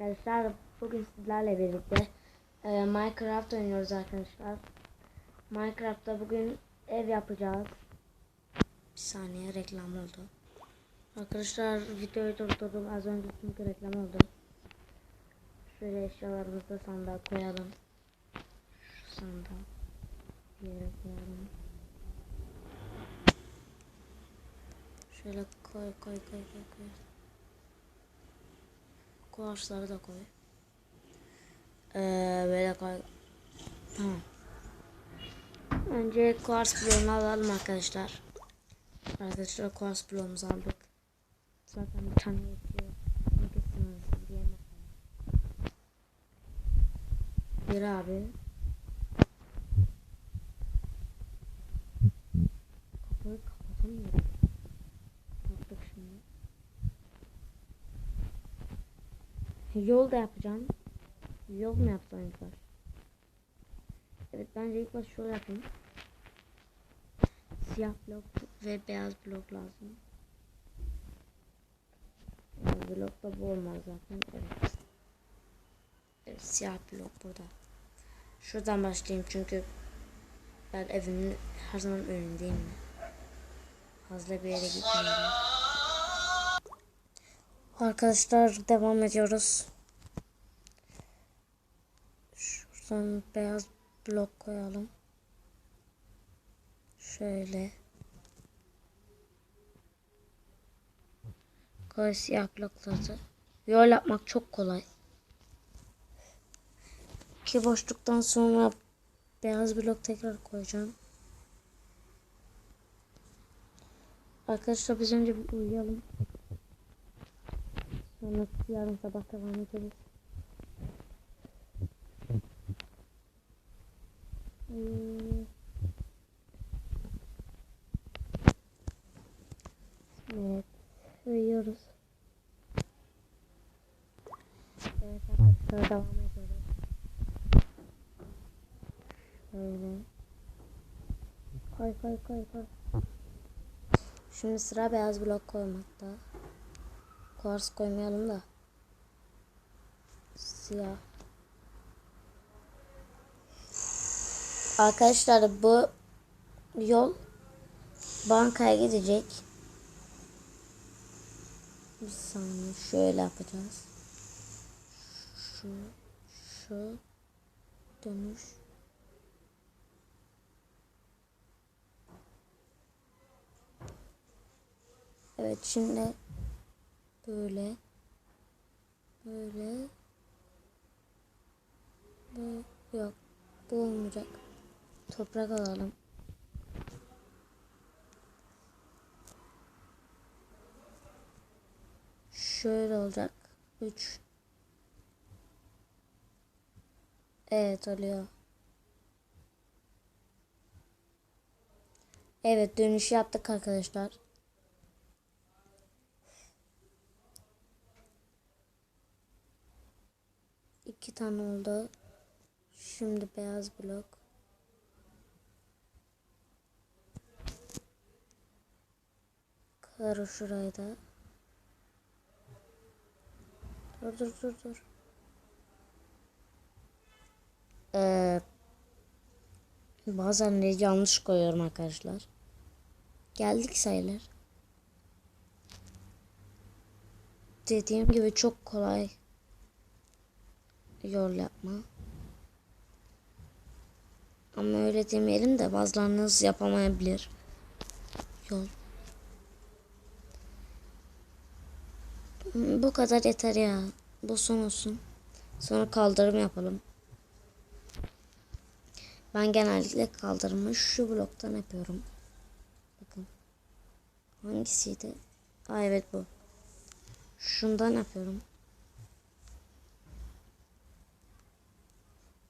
arkadaşlar. Bugün sizlerle birlikte e, Minecraft oynuyoruz arkadaşlar. Minecraft'ta bugün ev yapacağız. Bir saniye reklam oldu. Arkadaşlar videoyu durdurdum az önce çünkü reklam oldu. Şöyle eşyalarımızı sandığa koyalım. Şu sandığa yere koyalım. Şöyle koy koy koy koy koy. Kuarçları da koy. Ee, böyle koy. Tamam. Önce kuars bloğunu alalım arkadaşlar. Arkadaşlar kuars bloğumuzu aldık. Zaten bir tane yetiyor. Yemek var. Bir abi. Kapıyı kapatamıyorum. Yaptık şimdi. Yol da yapacağım. Yol mu yapsam ilk baş? Evet bence ilk baş şöyle yapayım. Siyah blok ve beyaz blok lazım. Blok da bu olmaz zaten. Evet. evet. Siyah blok burada. Şuradan başlayayım çünkü ben evimin her zaman önündeyim. Fazla bir yere gitmiyorum. Arkadaşlar devam ediyoruz. Şuradan beyaz blok koyalım. Şöyle. Koy siyah blokları. Yol yapmak çok kolay. İki boşluktan sonra beyaz blok tekrar koyacağım. Arkadaşlar biz önce bir uyuyalım. Sonra yarın sabah devam ederiz. Ee, Evet, uyuyoruz. Evet arkadaşlar devam ediyoruz. Şöyle. Koy koy koy koy. Şimdi sıra beyaz blok koymakta. Kars koymayalım da. Siyah. Arkadaşlar bu yol bankaya gidecek. Bir saniye şöyle yapacağız. Şu, şu dönüş. Evet şimdi böyle. Böyle. Bu yok. Bu olmayacak. Toprak alalım. Şöyle olacak. 3 evet oluyor. Evet dönüş yaptık arkadaşlar İki tane oldu. Şimdi beyaz blok. Karı şurayı da. Dur dur dur dur. Ee, bazen de yanlış koyuyorum arkadaşlar. Geldik sayılır. Dediğim gibi çok kolay yol yapma. Ama öyle demeyelim de bazılarınız yapamayabilir. Yol. Bu kadar yeter ya. Bu son olsun. Sonra kaldırım yapalım. Ben genellikle kaldırımı şu bloktan yapıyorum. Bakın. Hangisiydi? Aa evet bu. Şundan yapıyorum.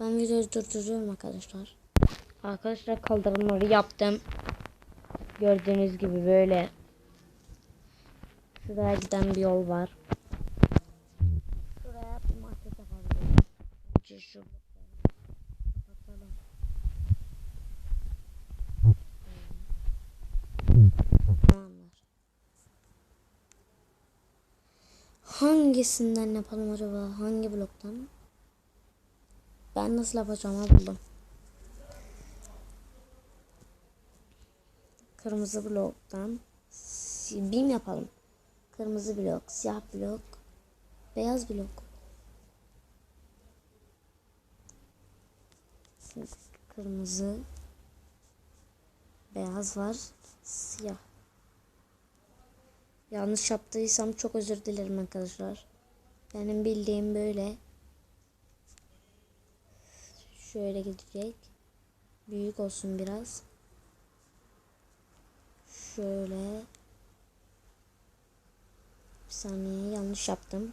Ben videoyu durduruyorum arkadaşlar. Arkadaşlar kaldırımları yaptım. Gördüğünüz gibi böyle. Şuraya giden bir yol var. Şuraya market yapabilirim. Önce şu hangisinden yapalım acaba? Hangi bloktan? Ben nasıl yapacağımı buldum. Kırmızı bloktan bim yapalım. Kırmızı blok, siyah blok, beyaz blok. Kırmızı, beyaz var, siyah. Yanlış yaptıysam çok özür dilerim arkadaşlar. Benim bildiğim böyle. Şöyle gidecek. Büyük olsun biraz. Şöyle. Bir saniye yanlış yaptım.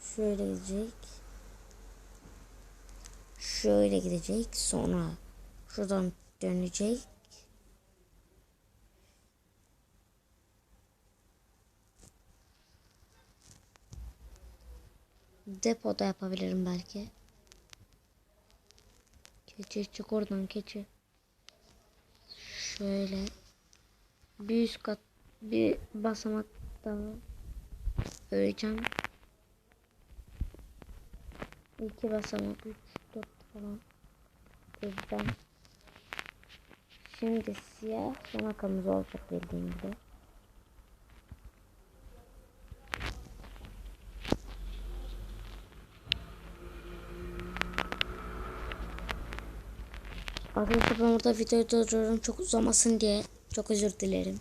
Şöyle gidecek. Şöyle gidecek. Sonra şuradan dönecek. Depoda yapabilirim belki. Keçi çık oradan keçi. Şöyle. Bir üst kat bir basamak daha öreceğim. İki basamak üç dört falan öreceğim. Şimdi siyah sonra kırmızı olacak bildiğim gibi. Arkadaşlar ben burada videoyu durduruyorum çok uzamasın diye. Çok özür dilerim.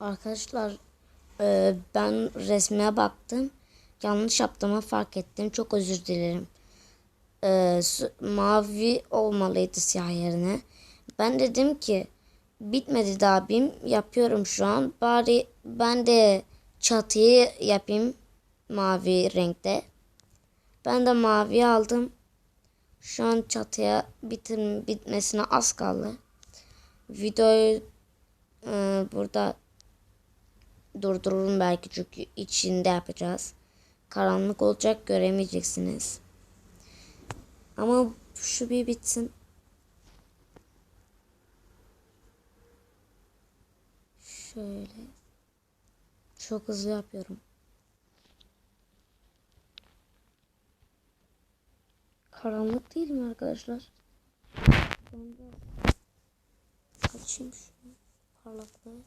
Arkadaşlar e, ben resmine baktım. Yanlış yaptığımı fark ettim. Çok özür dilerim. E, mavi olmalıydı siyah yerine. Ben dedim ki bitmedi daha bim yapıyorum şu an. Bari ben de çatıyı yapayım mavi renkte. Ben de mavi aldım. Şu an çatıya bitir, bitmesine az kaldı. Videoyu e, burada durdururum belki çünkü içinde yapacağız. Karanlık olacak göremeyeceksiniz. Ama şu bir bitsin. Şöyle. Çok hızlı yapıyorum. Karanlık değil mi arkadaşlar? Ben de açayım şu parlaklığı.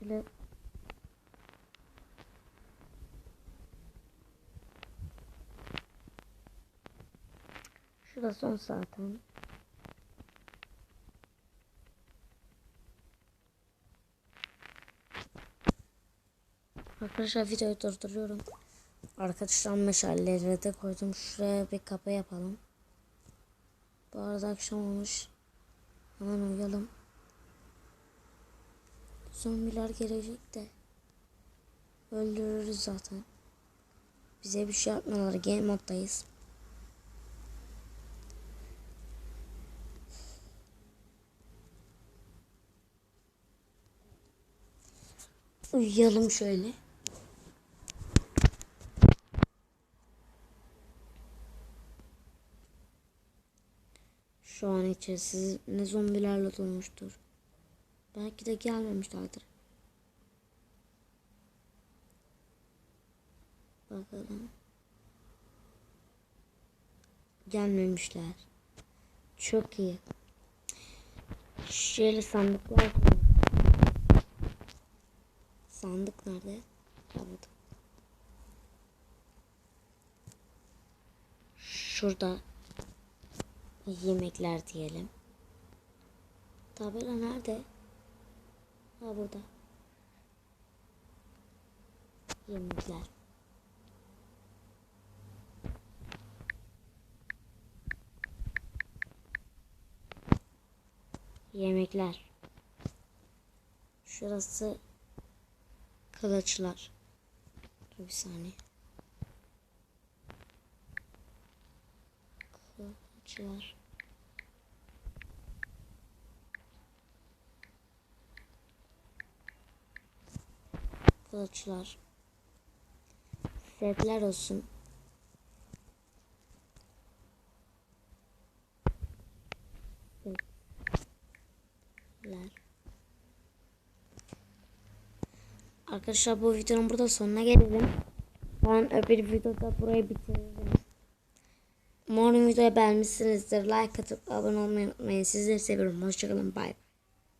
Şöyle Şurada son zaten. Arkadaşlar videoyu durduruyorum. Arkadaşlar meşalleri de koydum. Şuraya bir kapı yapalım. Bu arada akşam olmuş. Hemen uyuyalım. Zombiler gelecek de. Öldürürüz zaten. Bize bir şey yapmıyorlar. Game moddayız. Uyuyalım şöyle. Şu an içerisi ne zombilerle dolmuştur. Belki de gelmemişlerdir. Bakalım. Gelmemişler. Çok iyi. Şöyle sandıklar. Sandık nerede? Burada. Şurada yemekler diyelim. Tabela nerede? Ha burada. Yemekler. Yemekler. Şurası kılıçlar. Dur bir saniye. Kılıçlar. Kılıçlar. Setler olsun. Arkadaşlar bu videonun burada sonuna gelelim. Ben öbür videoda burayı bitiririm. Umarım videoyu beğenmişsinizdir. Like atıp abone olmayı unutmayın. Sizleri seviyorum. Hoşçakalın. Bye.